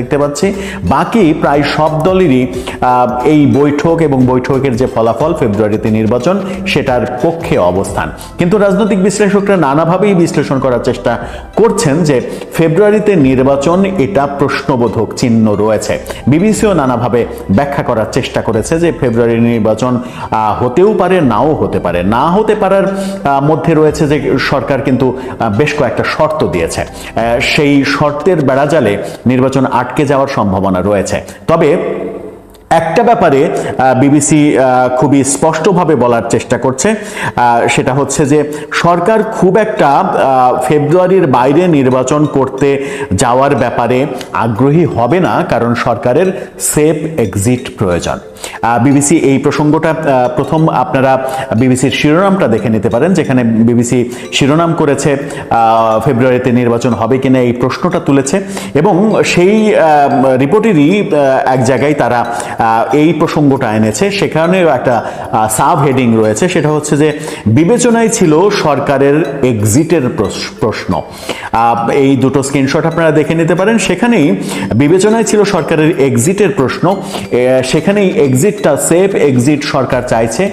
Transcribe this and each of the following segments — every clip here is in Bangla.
দেখতে পাচ্ছি। বাকি প্রায় সব দলেরই এই বৈঠক এবং বৈঠকের যে ফলাফল ফেব্রুয়ারিতে নির্বাচন, সেটার পক্ষে অবস্থান। কিন্তু রাজনৈতিক বিশ্লেষকরা নানাভাবেই বিশ্লেষণ করার চেষ্টা করছেন যে ফেব্রুয়ারিতে নির্বাচন এটা প্রশ্নবোধক চিহ্ন রয়েছে। বিবিসিও নানাভাবে ব্যাখ্যা করার চেষ্টা করেছে যে ফেব্রুয়ারি নির্বাচন হতেও পারে, নাও হতে পারে। না হতে পারার মধ্যে রয়েছে যে সরকার কিন্তু বেশ কয়েকটা শর্ত দিয়েছে। সেই শর্তের বেড়াজালে নির্বাচন আটকে যাওয়ার সম্ভাবনা রয়েছে। তবে একটা ব্যাপারে বিবিসি খুবই স্পষ্টভাবে বলার চেষ্টা করছে সেটা হচ্ছে যে সরকার খুব একটা ফেব্রুয়ারির বাইরে নির্বাচন করতে যাওয়ার ব্যাপারে আগ্রহী হবে না, কারণ সরকারের সেফ এক্সিট প্রয়োজন। বিবিসি এই প্রসঙ্গটা প্রথম আপনারা বিবিসির শিরোনামটা দেখে নিতে পারেন, যেখানে বিবিসি শিরোনাম করেছে ফেব্রুয়ারিতে নির্বাচন হবে কিনা এই প্রশ্নটা তুলেছে, এবং সেই রিপোর্টেরই এক জায়গায় তারা এই প্রসঙ্গটা এনেছে, সেখানেও একটা সাব হেডিং রয়েছে, সেটা হচ্ছে যে বিবেচনায় ছিল সরকারের এক্সিটের প্রশ্ন। এই দুটো স্ক্রিনশট আপনারা দেখে নিতে পারেন, সেখানেই বিবেচনায় ছিল সরকারের এক্সিটের প্রশ্ন সেখানেই এক্সিটটা সেফ এক্সিট সরকার চাইছে।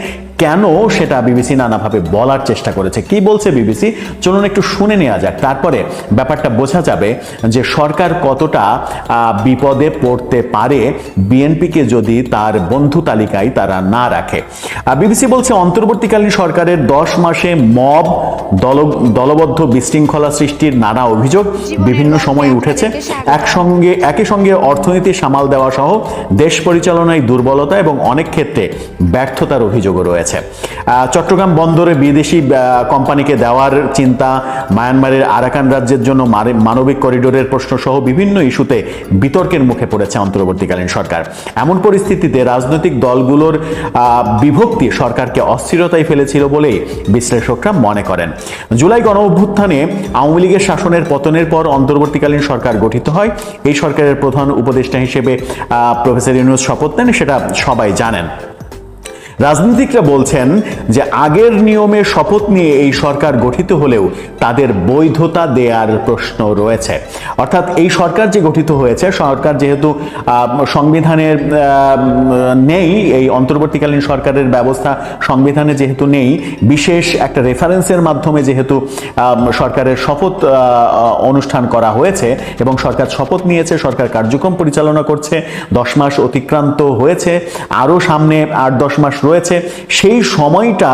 কেন সেটা বিবিসি নানাভাবে বলার চেষ্টা করেছে? কি বলছে বিবিসি? চলুন একটু শুনে নেওয়া যাক। তারপরে ব্যাপারটা বোঝা যাবে যে সরকার কতটা বিপদে পড়তে পারে বিএনপিকে যদি তার বন্ধু তালিকায় তারা না রাখে। বিবিসি বলছে অন্তর্বর্তীকালীন সরকারের দশ মাসে মব দল দলবদ্ধ বিশৃঙ্খলা সৃষ্টির নানা অভিযোগ বিভিন্ন সময় উঠেছে। একসঙ্গে একই সঙ্গে অর্থনীতি সামাল দেওয়া সহ দেশ পরিচালনায় দুর্বলতা এবং অনেক ক্ষেত্রে ব্যর্থতার অভিযোগও রয়েছে। আহ, চট্টগ্রাম বন্দরে বিদেশি কোম্পানিকে দেওয়ার চিন্তা মায়ানমারের আরাকান রাজ্যের জন্য মানবিক করিডোরের প্রশ্ন সহ বিভিন্ন ইস্যুতে বিতর্কের মুখে পড়েছে অন্তর্বর্তীকালীন সরকার। এমন পরিস্থিতিতে রাজনৈতিক দলগুলোর বিভক্তি সরকারকে অস্থিরতায় ফেলেছিল বলেই বিশ্লেষকরা মনে করেন। জুলাই গণ অভ্যুত্থানে আওয়ামী লীগের শাসনের পতনের পর অন্তর্বর্তীকালীন সরকার গঠিত হয়। এই সরকারের প্রধান উপদেষ্টা হিসেবে প্রফেসর ইউনুস শপথ নেন সেটা সবাই জানেন। রাজনীতিকরা বলছেন যে আগের নিয়মে শপথ নিয়ে এই সরকার গঠিত হলেও তাদের বৈধতা দেয়ার প্রশ্ন রয়েছে। অর্থাৎ এই সরকার যে গঠিত হয়েছে, সরকার যেহেতু সংবিধানের নেই, এই অন্তর্বর্তীকালীন সরকারের ব্যবস্থা সংবিধানে যেহেতু নেই, বিশেষ একটা রেফারেন্সের মাধ্যমে যেহেতু সরকারের শপথ অনুষ্ঠান করা হয়েছে এবং সরকার শপথ নিয়েছে, সরকার কার্যক্রম পরিচালনা করছে, দশ মাস অতিক্রান্ত হয়েছে, আরও সামনে আট দশ মাস রয়েছে, সেই সময়টা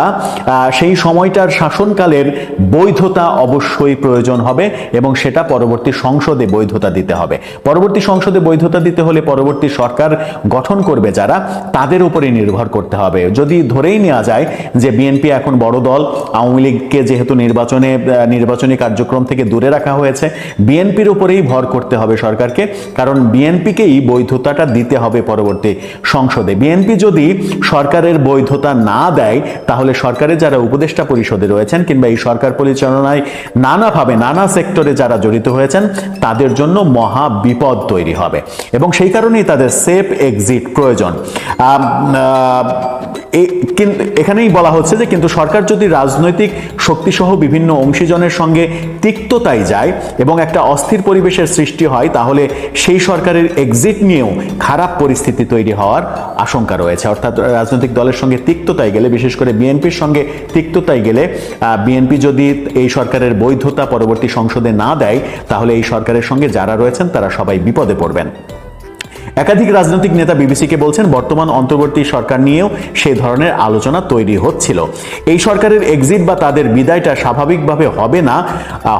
সেই সময়টার শাসনকালের বৈধতা অবশ্যই প্রয়োজন হবে এবং সেটা পরবর্তী সংসদে বৈধতা দিতে হবে। পরবর্তী সংসদে বৈধতা দিতে হলে পরবর্তী সরকার গঠন করবে যারা, তাদের উপরে নির্ভর করতে হবে। যদি ধরেই নেওয়া যায় যে বিএনপি এখন বড় দল, আওয়ামী লীগকে যেহেতু নির্বাচনে নির্বাচনী কার্যক্রম থেকে দূরে রাখা হয়েছে বিএনপির উপরেই ভর করতে হবে সরকারকে, কারণ বিএনপিকেই বৈধতাটা দিতে হবে পরবর্তী সংসদে। বিএনপি যদি সরকারের বৈধতা না দেয়, তাহলে সরকারের যারা উপদেষ্টা পরিষদে রয়েছেন কিংবা এই সরকার পরিচালনায় নানাভাবে নানা সেক্টরে যারা জড়িত হয়েছেন, তাদের জন্য মহা বিপদ তৈরি হবে। এবং সেই কারণেই তাদের সেফ এক্সিট প্রয়োজন। এখানেই বলা হচ্ছে যে কিন্তু সরকার যদি রাজনৈতিক শক্তিসহ বিভিন্ন অংশীজনের সঙ্গে তিক্ততায় যায় এবং একটা অস্থির পরিবেশের সৃষ্টি হয়, তাহলে সেই সরকারের এক্সিট নিয়েও খারাপ পরিস্থিতি তৈরি হওয়ার আশঙ্কা রয়েছে। অর্থাৎ রাজনৈতিক দলের সঙ্গে তিক্ততায় গেলে, বিশেষ করে বিএনপির সঙ্গে তিক্ততায় গেলে বিএনপি যদি এই সরকারের বৈধতা পরবর্তী সংসদে না দেয়, তাহলে এই সরকারের সঙ্গে যারা রয়েছেন, তারা সবাই বিপদে পড়বেন। একাধিক রাজনৈতিক নেতা বিবিসিকে বলছেন, বর্তমান অন্তর্বর্তী সরকার নিয়েও সেই ধরনের আলোচনা তৈরি হচ্ছিল। এই সরকারের এক্সিট বা তাদের বিদায়টা স্বাভাবিকভাবে হবে না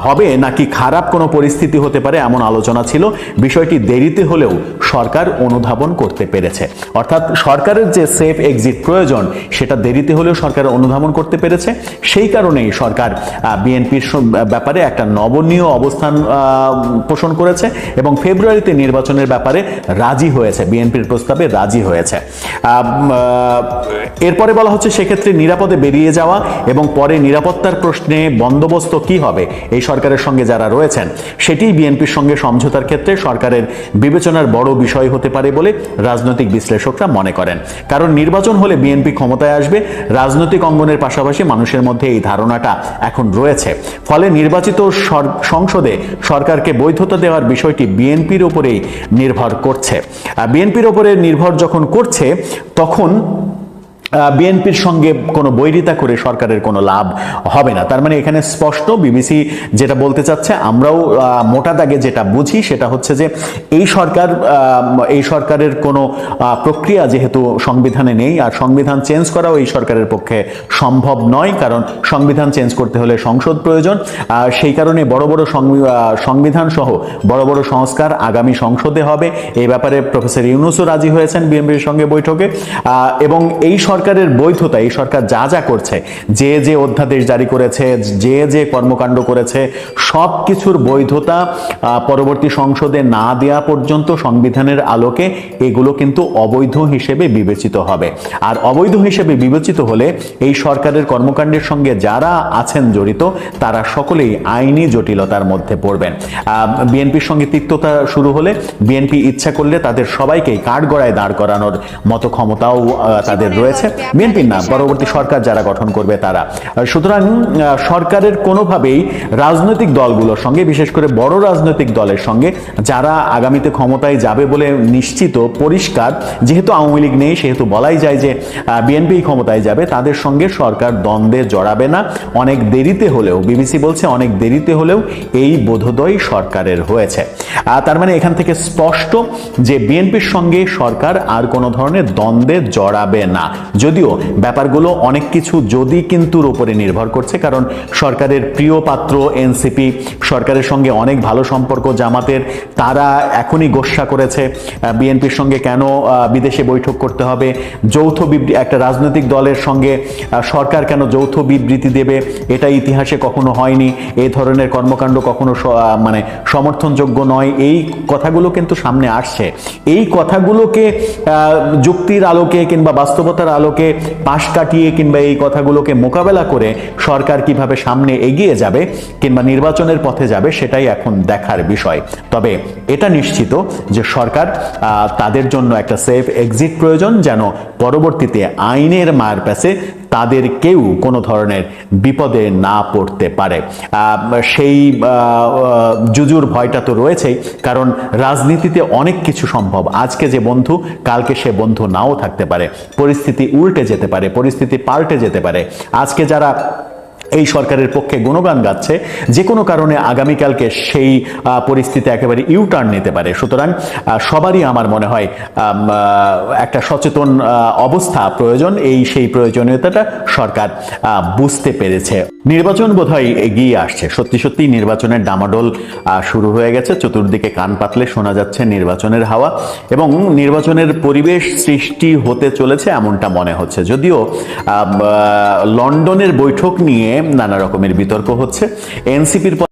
হবে নাকি খারাপ কোনো পরিস্থিতি হতে পারে এমন আলোচনা ছিল। বিষয়টি দেরিতে হলেও সরকার অনুধাবন করতে পেরেছে। অর্থাৎ সরকারের যে সেফ এক্সিট প্রয়োজন, সেটা দেরিতে হলেও সরকার অনুধাবন করতে পেরেছে। সেই কারণেই সরকার বিএনপির ব্যাপারে একটা নবনীয় অবস্থান পোষণ করেছে এবং ফেব্রুয়ারিতে নির্বাচনের ব্যাপারে রাজি হয়েছে, বিএনপির প্রস্তাবে রাজি হয়েছে। এরপরে বলা হচ্ছে সেক্ষেত্রে নিরাপদে বেরিয়ে যাওয়া এবং পরে নিরাপত্তার প্রশ্নে বন্দোবস্ত কি হবে? এই সরকারের সঙ্গে যারা রয়েছেন সেটি বিএনপির সঙ্গে সমঝোতার ক্ষেত্রে সরকারের বিবেচনার বড় বিষয় হতে পারে বলে রাজনৈতিক বিশ্লেষকরা মনে করেন। কারণ নির্বাচন হলে বিএনপি ক্ষমতায় আসবে, রাজনৈতিক অঙ্গনের পাশাপাশি মানুষের মধ্যে এই ধারণাটা এখন রয়েছে। ফলে নির্বাচিত সংসদে সরকারকে বৈধতা দেওয়ার বিষয়টি বিএনপির উপরেই নির্ভর করছে। বিএনপির ওপরে নির্ভর যখন করছে তখন বিএনপির সঙ্গে কোনো বৈরিতা করে সরকারের কোনো লাভ হবে না। তার মানে এখানে স্পষ্ট বিবিসি যেটা বলতে চাচ্ছে, আমরাও মোটা দাগে যেটা বুঝি সেটা হচ্ছে যে এই সরকার এই সরকারের কোনো প্রক্রিয়া যেহেতু সংবিধানে নেই আর সংবিধান চেঞ্জ করাও এই সরকারের পক্ষে সম্ভব নয়, কারণ সংবিধান চেঞ্জ করতে হলে সংসদ প্রয়োজন। সেই কারণে বড় বড় সংবি- সংবিধান সহ বড় বড় সংস্কার আগামী সংসদে হবে। এই ব্যাপারে প্রফেসর ইউনুসও রাজি হয়েছেন বিএনপির সঙ্গে বৈঠকে। এবং এই সরকারের বৈধতা এই সরকার যা যা করছে যে যে অধ্যাদেশ জারি করেছে যে যে কর্মকাণ্ড করেছে সব কিছুর বৈধতা পরবর্তী সংসদে না দেয়া পর্যন্ত সংবিধানের আলোকে এগুলো কিন্তু অবৈধ হিসেবে বিবেচিত হবে। আর অবৈধ হিসেবে বিবেচিত হলে এই সরকারের কর্মকাণ্ডের সঙ্গে যারা আছেন জড়িত তারা সকলেই আইনি জটিলতার মধ্যে পড়বেন। বিএনপির সঙ্গে তিক্ততা শুরু হলে বিএনপি ইচ্ছা করলে তাদের সবাইকেই কাঠগড়ায় দাঁড় করানোর মতো ক্ষমতাও তাদের রয়েছে। বিএনপির না পরবর্তী সরকার যারা গঠন করবে তারা। সুতরাং সরকারের কোনোভাবেই রাজনৈতিক দলগুলোর সঙ্গে, বিশেষ করে বড় রাজনৈতিক দলের সঙ্গে, যারা আগামীতে ক্ষমতায় যাবে বলে নিশ্চিত, পরিষ্কার, যেহেতু আওয়ামী লীগ নেই, সেহেতু বলাই যায় যে বিএনপি ক্ষমতায় যাবে, তাদের সঙ্গে সরকার দ্বন্দ্বে জড়াবে না। অনেক দেরিতে হলেও, বিবিসি বলছে অনেক দেরিতে হলেও এই বোধোদয় সরকারের হয়েছে। তার মানে এখান থেকে স্পষ্ট যে, বিএনপির সঙ্গে সরকার আর কোনো ধরনের দ্বন্দ্বে জড়াবে না। যদিও ব্যাপারগুলো অনেক কিছু যদি কিন্তুর উপরে নির্ভর করছে, কারণ সরকারের প্রিয় পাত্র এনসিপি, সরকারের সঙ্গে অনেক ভালো সম্পর্ক জামাতের, তারা এখনই গোস্বা করেছে। বিএনপির সঙ্গে কেন বিদেশে বৈঠক করতে হবে? যৌথ একটা রাজনৈতিক দলের সঙ্গে সরকার কেন যৌথ বিবৃতি দেবে? এটা ইতিহাসে কখনো হয়নি। এই ধরনের কর্মকাণ্ড কখনো মানে সমর্থনযোগ্য নয়। এই কথাগুলো কিন্তু সামনে আসছে। এই কথাগুলোকে যুক্তির আলোকে কিংবা বাস্তবতার আলোকে পাশ কাটিয়ে কিংবা এই কথাগুলোকে মোকাবেলা করে সরকার কীভাবে সামনে এগিয়ে যাবে কিংবা নির্বাচনের পথে যাবে সেটাই এখন দেখার বিষয়। তবে এটা নিশ্চিত যে সরকার তাদের জন্য একটা সেফ এক্সিট প্রয়োজন যেন পরবর্তীতে আইনের মার প্যাসে তাদের কেউ কোনো ধরনের বিপদে না পড়তে পারে। সেই জুজুর ভয়টা তো রয়েছেই, কারণ রাজনীতিতে অনেক কিছু সম্ভব। আজকে যে বন্ধু, কালকে সে বন্ধু নাও থাকতে পারে। পরিস্থিতি উল্টে যেতে পারে, পরিস্থিতি পাল্টে যেতে পারে। আজকে যারা এই সরকারের পক্ষে গুণগান গাচ্ছে। যে কোনো কারণে আগামীকালকে সেই পরিস্থিতি একেবারে ইউটার্ন নিতে পারে। সুতরাং সবারই আমার মনে হয় একটা সচেতন অবস্থা প্রয়োজন। এই সেই প্রয়োজনীয়তাটা সরকার বুঝতে পেরেছে। নির্বাচন বোধহয় এগিয়ে আসছে। সত্যি সত্যি নির্বাচনের ডামাডোল শুরু হয়ে গেছে। চতুর্দিকে কান পাতলে শোনা যাচ্ছে নির্বাচনের হাওয়া এবং নির্বাচনের পরিবেশ সৃষ্টি হতে চলেছে এমনটা মনে হচ্ছে। যদিও লন্ডনের বৈঠক নিয়ে নানা রকমের বিতর্ক হচ্ছে। এনসিপির